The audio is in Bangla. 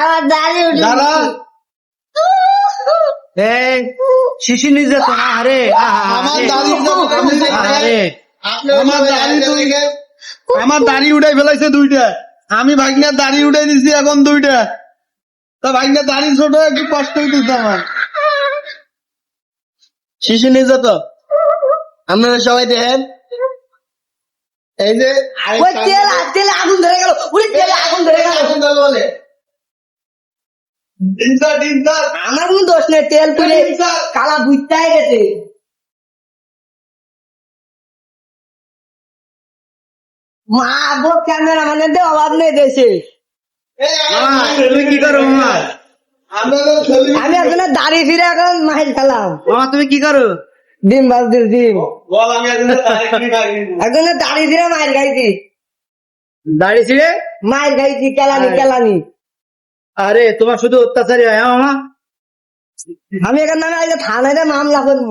আমার দাঁড়িয়ে উঠে দাঁড়া এই শিশু নিজে তো আরে আমার দাড়ি আরে আমার দাড়ি তুই আমার দাড়ি উঠাই ফেলাইছে দুইটা আমি ভাগ্নের দাড়ি উঠাই দিছি এখন দুইটা তা ভাগ্নের দাড়ি ছোট একটু কষ্ট হইতেছে আমার শিশু নিজে তো আপনারা সবাই দেখেন এই যে আগুন ধরে গেল আগুন ধরে গেল বলে ডিনসার ডিনসার আমার কোনো দোষ নেই তেল পুড়ে কালা বুঝতে গেছে। মা গো ক্যামেরা মানে দে অভাব নেই দেশে। কি করো মামা আপনারা ছবি আমি এখন দাড়ি ফিরে এখন মাইল খেলাম। তুমি কি করো? ডিম ডিম। আমি দাড়ি খাই এখন দাড়ি ফিরে মাইল খাইছি। দাড়ি ছিঁড়ে? মাইল খাইছি কেলানি কেলানি। আরে তোমার শুধু অত্যাচারী হয় হ্যাঁ আমি এখানে থানায় মামলা করব